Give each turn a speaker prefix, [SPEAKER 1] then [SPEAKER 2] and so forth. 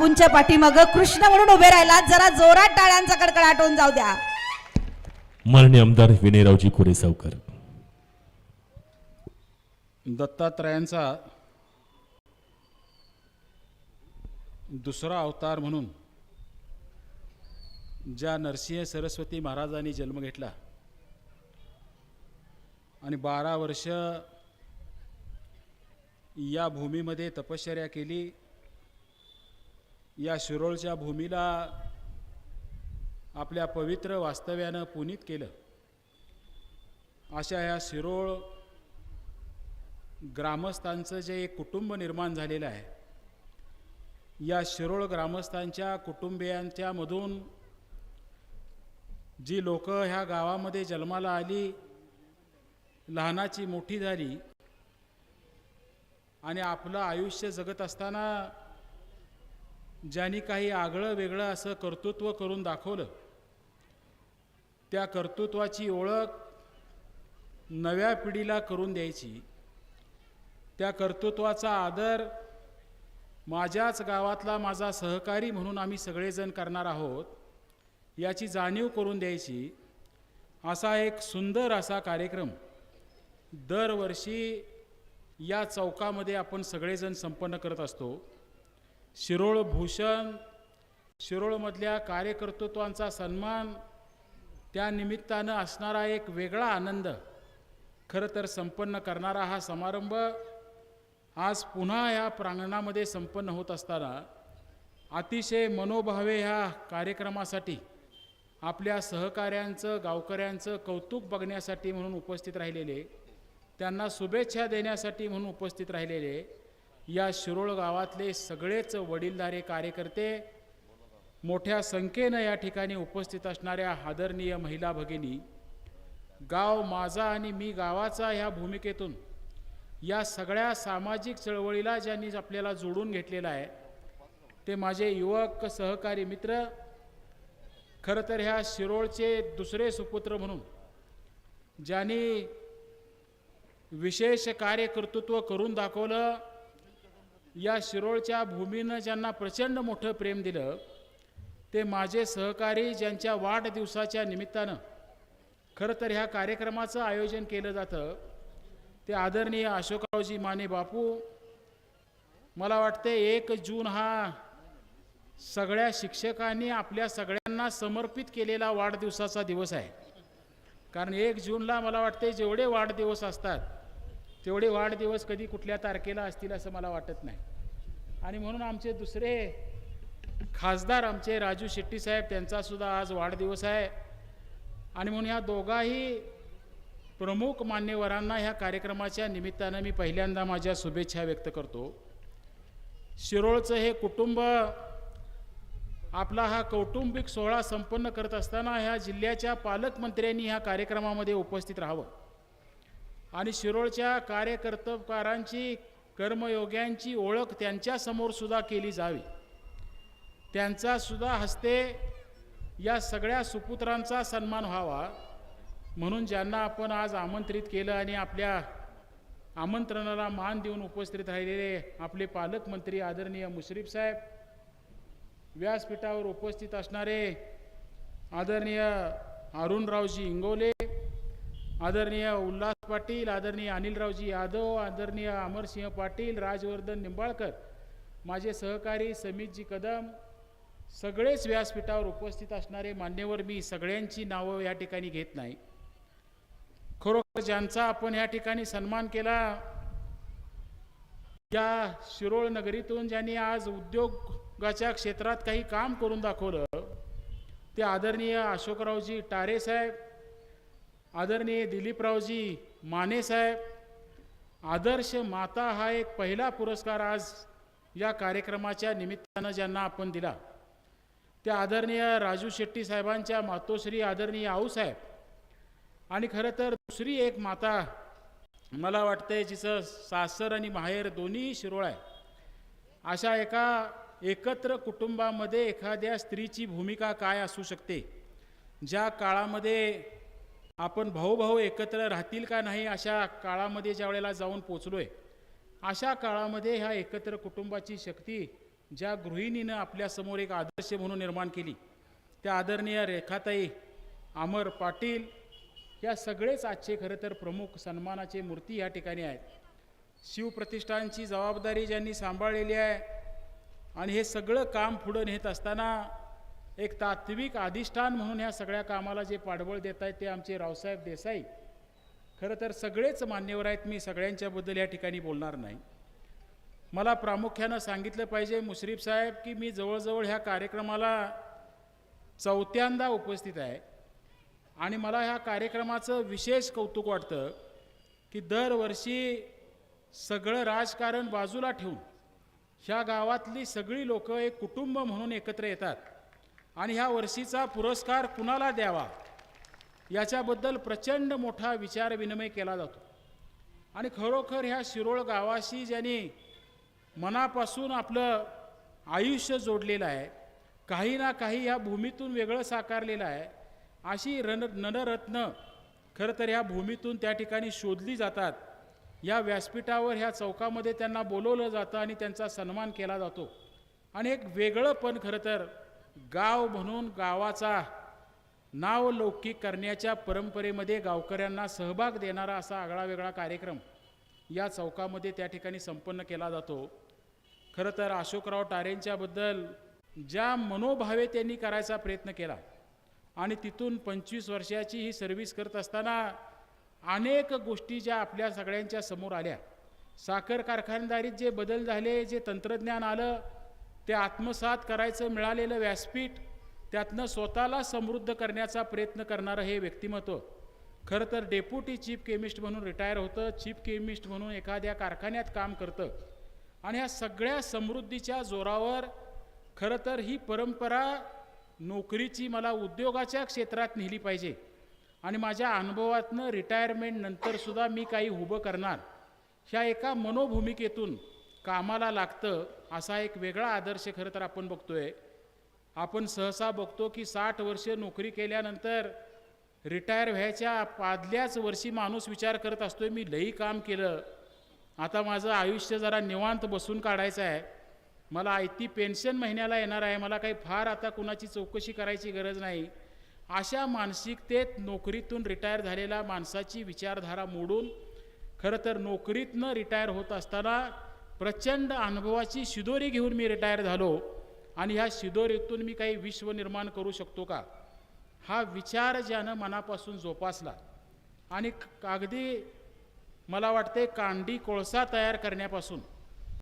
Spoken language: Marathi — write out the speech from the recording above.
[SPEAKER 1] बापूंच्या पाठीमाग कृष्ण म्हणून उभे राहिलात जरा जोरात टाळ्यांचा कडकडाट होऊन जाऊ द्या.
[SPEAKER 2] माननीय आमदार विनयरावजी कोरेसावकर
[SPEAKER 3] दत्तात्रयांचा दुसरा अवतार म्हणून ज्या नरसिंह सरस्वती महाराजांनी जन्म घेतला आणि बारा वर्ष या भूमीमध्ये तपश्चर्या केली या शिरोळच्या भूमीला आपल्या पवित्र वास्तव्यानं पुनीत केलं. अशा ह्या शिरोळ ग्रामस्थांचं जे एक कुटुंब निर्माण झालेलं आहे या शिरोळ ग्रामस्थांच्या कुटुंबियांच्यामधून जी लोक ह्या गावामध्ये जन्माला आली लहानाची मोठी झाली आणि आपलं आयुष्य जगत असताना ज्यांनी काही आगळं वेगळं असं कर्तृत्व करून दाखवलं त्या कर्तृत्वाची ओळख नव्या पिढीला करून द्यायची. त्या कर्तृत्वाचा आदर माझ्याच गावातला माझा सहकारी म्हणून आम्ही सगळेजण करणार आहोत याची जाणीव करून द्यायची. असा एक सुंदर असा कार्यक्रम दरवर्षी या चौकामध्ये आपण सगळेजण संपन्न करत असतो. शिरोळ भूषण शिरोळमधल्या कार्यकर्तृत्वांचा सन्मान त्या निमित्तानं असणारा एक वेगळा आनंद खरं तर संपन्न करणारा हा समारंभ आज पुन्हा या प्रांगणामध्ये संपन्न होत असताना अतिशय मनोभावे ह्या कार्यक्रमासाठी आपल्या सहकाऱ्यांचं गावकऱ्यांचं कौतुक बघण्यासाठी म्हणून उपस्थित राहिलेले त्यांना शुभेच्छा देण्यासाठी म्हणून उपस्थित राहिलेले या शिरोळ गावातले सगळेच वडीलधारे कार्यकर्ते मोठ्या संख्येनं या ठिकाणी उपस्थित असणाऱ्या आदरणीय महिला भगिनी गाव माझा आणि मी गावाचा ह्या भूमिकेतून या सगळ्या सामाजिक चळवळीला ज्यांनी आपल्याला जोडून घेतलेलं आहे ते माझे युवक सहकारी मित्र खरं तर ह्या शिरोळचे दुसरे सुपुत्र म्हणून ज्यांनी विशेष कार्यकर्तृत्व करून दाखवलं या शिरोळच्या भूमीनं ज्यांना प्रचंड मोठं प्रेम दिलं ते माझे सहकारी ज्यांच्या वाढदिवसाच्या निमित्तानं खरं तर ह्या कार्यक्रमाचं आयोजन केलं जातं ते आदरणीय अशोकरावजी माने बापू. मला वाटते एक जून हा सगळ्या शिक्षकांनी आपल्या सगळ्यांना समर्पित केलेला वाढदिवसाचा दिवस आहे. कारण एक जूनला मला वाटते जेवढे वाढदिवस असतात तेवढे वाढदिवस कधी कुठल्या तारखेला असतील असं मला वाटत नाही. आणि म्हणून आमचे दुसरे खासदार आमचे राजू शेट्टी साहेब त्यांचासुद्धा आज वाढदिवस आहे. आणि म्हणून ह्या दोघाही प्रमुख मान्यवरांना ह्या कार्यक्रमाच्या निमित्तानं मी पहिल्यांदा माझ्या शुभेच्छा व्यक्त करतो. शिरोळचं हे कुटुंब आपला हा कौटुंबिक सोहळा संपन्न करत असताना ह्या जिल्ह्याच्या पालकमंत्र्यांनी ह्या कार्यक्रमामध्ये उपस्थित राहावं. आणि शिरोळच्या कार्यकर्तकारांची कर्मयोग्यांची ओळख त्यांच्यासमोर सुद्धा केली जावी. त्यांचा सुद्धा हस्ते या सगळ्या सुपुत्रांचा सन्मान व्हावा म्हणून ज्यांना आपण आज आमंत्रित केलं आणि आपल्या आमंत्रणाला मान देऊन उपस्थित राहिलेले आपले पालकमंत्री आदरणीय मुश्रीफ साहेब व्यासपीठावर उपस्थित असणारे आदरणीय अरुणरावजी इंगोले आदरणीय उल्हास पाटील आदरणीय अनिलरावजी यादव आदरणीय अमरसिंह पाटील राजवर्धन निंबाळकर माझे सहकारी समितजी कदम सगळेच व्यासपीठावर उपस्थित असणारे मान्यवर मी सगळ्यांची नावं या ठिकाणी घेत नाही. खरोखर ज्यांचा आपण या ठिकाणी सन्मान केला या शिरोळ नगरीतून ज्यांनी आज उद्योगाच्या क्षेत्रात काही काम करून दाखवलं ते आदरणीय अशोकरावजी टारे साहेब आदरणीय दिलीपरावजी माने साहेब आदर्श माता हा एक पहिला पुरस्कार आज या कार्यक्रमाच्या निमित्तानं ज्यांना आपण दिला. त्या आदरणीय राजू शेट्टी साहेबांच्या मातोश्री आदरणीय आऊसाहेब आणि खरं तर दुसरी एक माता मला वाटते जिचं सासर आणि माहेर दोन्ही शिरोळ आहे. अशा एका एकत्र कुटुंबामध्ये एखाद्या स्त्रीची भूमिका काय असू शकते? ज्या काळामध्ये आपण भाऊ भाऊ एकत्र राहतील का नाही अशा काळामध्ये ज्या वेळेला जाऊन पोचलो आहे अशा काळामध्ये ह्या एकत्र कुटुंबाची शक्ती ज्या गृहिणीनं आपल्यासमोर एक आदर्श म्हणून निर्माण केली त्या आदरणीय रेखाताई अमर पाटील या सगळेच आजचे खरं तर प्रमुख सन्मानाचे मूर्ती या ठिकाणी आहेत. शिवप्रतिष्ठानची जबाबदारी ज्यांनी सांभाळलेली आहे आणि हे सगळं काम पुढं नेत असताना एक तात्विक अधिष्ठान म्हणून ह्या सगळ्या कामाला जे पाठबळ देत आहेत ते आमचे रावसाहेब देसाई. खरं तर सगळेच मान्यवर आहेत मी सगळ्यांच्याबद्दल या ठिकाणी बोलणार नाही. मला प्रामुख्यानं सांगितलं पाहिजे मुश्रीफ साहेब की मी जवळजवळ ह्या कार्यक्रमाला चौथ्यांदा उपस्थित आहे आणि मला ह्या कार्यक्रमाचं विशेष कौतुक वाटतं की दरवर्षी सगळं राजकारण बाजूला ठेवून ह्या गावातली सगळी लोकं एक कुटुंब म्हणून एकत्र येतात. आणि ह्या वर्षीचा पुरस्कार कुणाला द्यावा? याच्याबद्दल प्रचंड मोठा विचारविनिमय केला जातो. आणि खरोखर ह्या शिरोळ गावाशी ज्यांनी मनापासून आपलं आयुष्य जोडलेलं आहे काही ना काही ह्या भूमीतून वेगळं साकारलेलं आहे अशी रण ननरत्न खरं तर ह्या भूमीतून त्या ठिकाणी शोधली जातात. या व्यासपीठावर ह्या चौकामध्ये त्यांना बोलवलं जातं आणि त्यांचा सन्मान केला जातो. आणि एक वेगळं पण खरं तर गाव म्हणून गावाचा नाव लौकिक करण्याच्या परंपरेमध्ये गावकऱ्यांना सहभाग देणारा असा आगळावेगळा कार्यक्रम या चौकामध्ये त्या ठिकाणी संपन्न केला जातो. खरं तर अशोकराव टारेंच्याबद्दल ज्या मनोभावे त्यांनी करायचा प्रयत्न केला आणि तिथून पंचवीस वर्षाची ही सर्व्हिस करत असताना अनेक गोष्टी ज्या आपल्या सगळ्यांच्या समोर आल्या. साखर कारखानदारीत जे बदल झाले जे तंत्रज्ञान आलं ते आत्मसात करायचं मिळालेलं व्यासपीठ त्यातनं स्वतःला समृद्ध करण्याचा प्रयत्न करणारं हे व्यक्तिमत्व. खरं तर डेप्युटी चीफ केमिस्ट म्हणून रिटायर होतं चीफ केमिस्ट म्हणून एखाद्या कारखान्यात काम करतं. आणि ह्या सगळ्या समृद्धीच्या जोरावर खरं तर ही परंपरा नोकरीची मला उद्योगाच्या क्षेत्रात नेली पाहिजे. आणि माझ्या अनुभवातनं रिटायरमेंट नंतरसुद्धा मी काही उभं करणार. ह्या एका मनोभूमिकेतून कामाला लागतं असा एक वेगळा आदर्श खरं तर आपण बघतोय. आपण सहसा बघतो की साठ वर्ष नोकरी केल्यानंतर रिटायर व्हायच्या पादल्याच वर्षी माणूस विचार करत असतोय मी लई काम केलं. आता माझं आयुष्य जरा निवांत बसून काढायचं आहे. मला आयती पेन्शन महिन्याला येणार आहे. मला काही फार आता कुणाची चौकशी करायची गरज नाही. अशा मानसिकतेत नोकरीतून रिटायर झालेल्या माणसाची विचारधारा मोडून खरं तर नोकरीतनं रिटायर होत असताना प्रचंड अनुभवाची शिदोरी घेऊन मी रिटायर झालो. आणि ह्या शिदोरीतून मी काही विश्व निर्माण करू शकतो का? हा विचार ज्यानं मनापासून जोपासला. आणि अगदी मला वाटते कांडी कोळसा तयार करण्यापासून.